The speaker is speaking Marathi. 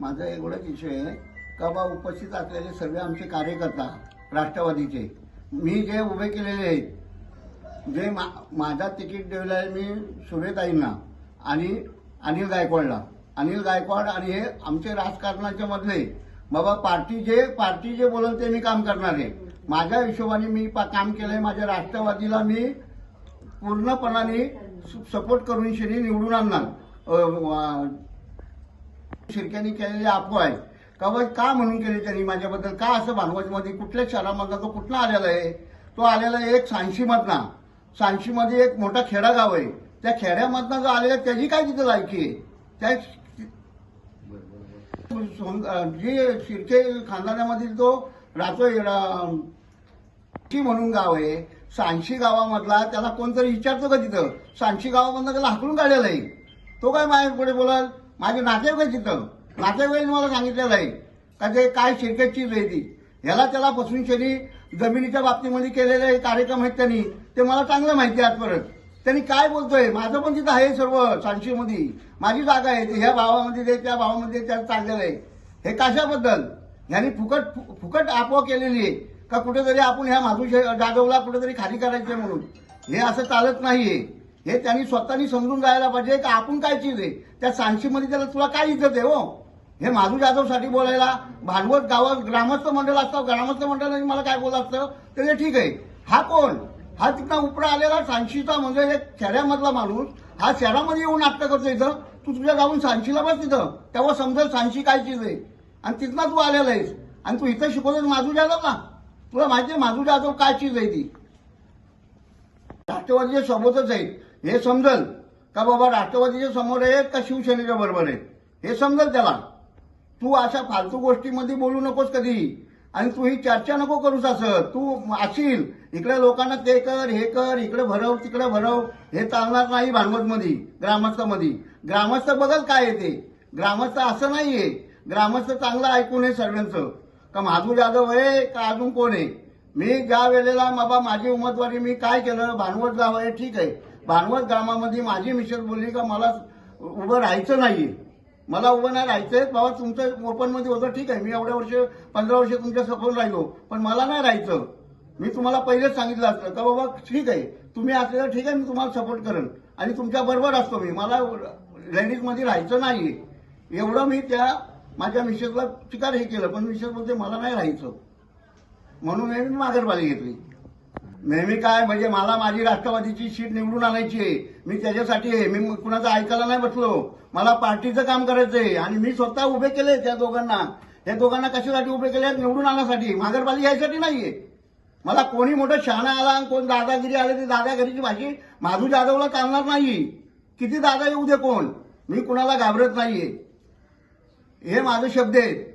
माझा एवढाच विषय आहे का बा उपस्थित असलेले सर्व आमचे कार्यकर्ता राष्ट्रवादीचे मी जे उभे केलेले आहेत जे मा माझा तिकीट दिलेलं आहे मी सुरेताईंना आणि अनिल गायकवाडला. अनिल गायकवाड आणि हे आमचे राजकारणाच्या मधले बाबा पार्टी जे पार्टी जे बोलल ते मी काम करणार आहे. माझ्या हिशोबाने मी काम केलंय माझ्या राष्ट्रवादीला मी पूर्णपणाने सपोर्ट करून श्री निवडून आणणार. शिर्क्यांनी केलेले अफवा आहे. का का म्हणून केले त्यांनी माझ्याबद्दल? का असं भानवजमध्ये कुठल्या शहरामधला तो कुठला आलेला आहे तो आलेला आहे एक सांशीमधना सांशीमध्ये एक मोठा खेडा गाव आहे. त्या खेड्यामधनं जो आलेला आहे, त्याची काय तिथं लायकी आहे? त्या सोन- अ, जी शिर्के खानदानामधील तो राहतोय म्हणून गाव आहे. सांशी गावामधला त्याला कोणतरी विचारतो का तिथं? सांशी गावामधनं त्याला हाकलून काढलेलं आहे. तो काय माझ्या पुढे बोलाल? माझे नातेवाईक आहे तिथं. नातेवाईक मला सांगितलेलं आहे का ते काय शिरकेटची आहे ती ह्याला त्याला फसवून शनी जमिनीच्या बाबतीमध्ये केलेले कार्यक्रम आहेत त्यांनी ते मला चांगलं माहिती आहे आजपर्यंत. त्यांनी काय बोलतोय? माझं पण तिथं आहे सर्व सांशीमध्ये माझी जागा आहे ते ह्या भावामध्ये दे त्या भावामध्ये त्याला चाललेलं आहे. हे कशाबद्दल? ह्यांनी फुकट फुकट आपोआप केलेली आहे. का कुठेतरी आपण ह्या माधू जागवला जाधवला कुठेतरी खाली करायचे म्हणून? हे असं चालत नाहीये. हे त्यांनी स्वतःनी समजून जायला पाहिजे का आपण काय चीज आहे त्या सांशीमध्ये त्याला तुला काय इज्जत आहे हो? हे माधू जाधवसाठी बोलायला भांडवत गावात ग्रामस्थ मंडळ असतं ग्रामस्थ मंडळाने मला काय बोलत असतं तर ते ठीक आहे. हा कोण? हा तिथं उपरा आलेला सांशीचा म्हणजे एक खेड्यामधला माणूस. हा शहरामध्ये येऊन नाटकं करतो इथं. तू तुझ्या जाऊन सांशीला बस तिथं तेव्हा समजेल सांशी काय चीज आहे आणि तिथनं तू आलेला आहेस. आणि तू इथं शिकवतोस माधू जाधवला. तुला माहिती आहे माधू जाधव काय चीज आहे ती? राष्ट्रवादीच्या सोबतच आहेत. हे समजल? का बाबा राष्ट्रवादीच्या समोर आहेत का शिवसेनेच्या बरोबर आहेत हे समजल त्याला? तू अशा फालतू गोष्टीमध्ये बोलू नकोस कधी आणि तू ही चर्चा नको करूस असं. तू असील इकडे लोकांना ते कर हे कर इकडे भरव तिकडे भरव. हे चालणार नाही भानवतमध्ये ग्रामस्थामध्ये. ग्रामस्थ बघल काय येते ग्रामस्थ असं नाहीये. ग्रामस्थ चांगलं ऐकून आहे सगळ्यांचं. का माधू जाधव आहे का अजून कोण आहे? मी ज्या वेळेला बाबा माझी उमेदवारी मी काय केलं? भानवत गाव आहे ठीक आहे. भानवत ग्रामामध्ये माझी मिसेस बोलली का मला उभं राहायचं नाहीये. मला उभं नाही राहायचंय. बाबा तुमचं ओपनमध्ये होतं ठीक आहे. मी एवढ्या वर्ष पंधरा वर्ष तुमच्या सपोर्ट राहिलो. पण मला नाही राहायचं. मी तुम्हाला पहिलेच सांगितलं असतं. का बाबा ठीक आहे. तुम्ही असलेलं ठीक आहे मी तुम्हाला सपोर्ट करेन. आणि तुमच्या बरोबर असतो मी. मला लेडीजमध्ये राहायचं नाहीये. एवढं मी त्या माझ्या मिसेसला चिकार हे केलं. पण मिसेस बोलते मला नाही राहायचं. म्हणून मी माघारपाली घेतली. नेहमी काय म्हणजे मला माझी राष्ट्रवादीची सीट निवडून आणायची आहे. मी त्याच्यासाठी आहे. मी कुणाचं ऐकायला नाही बसलो. मला पार्टीचं काम करायचंय आणि मी स्वतः उभे केले त्या दोघांना. या दोघांना कशासाठी उभे केले? निवडून आणण्यासाठी. माघारपाली यायसाठी नाहीये. मला कोणी मोठं शहाणा आला आणि कोण दादागिरी आले ते दादागिरीची भाषी माधू जाधवला चालणार नाही. किती दादा येऊ दे कोण? मी कुणाला घाबरत नाहीये. हे माझे शब्द आहेत.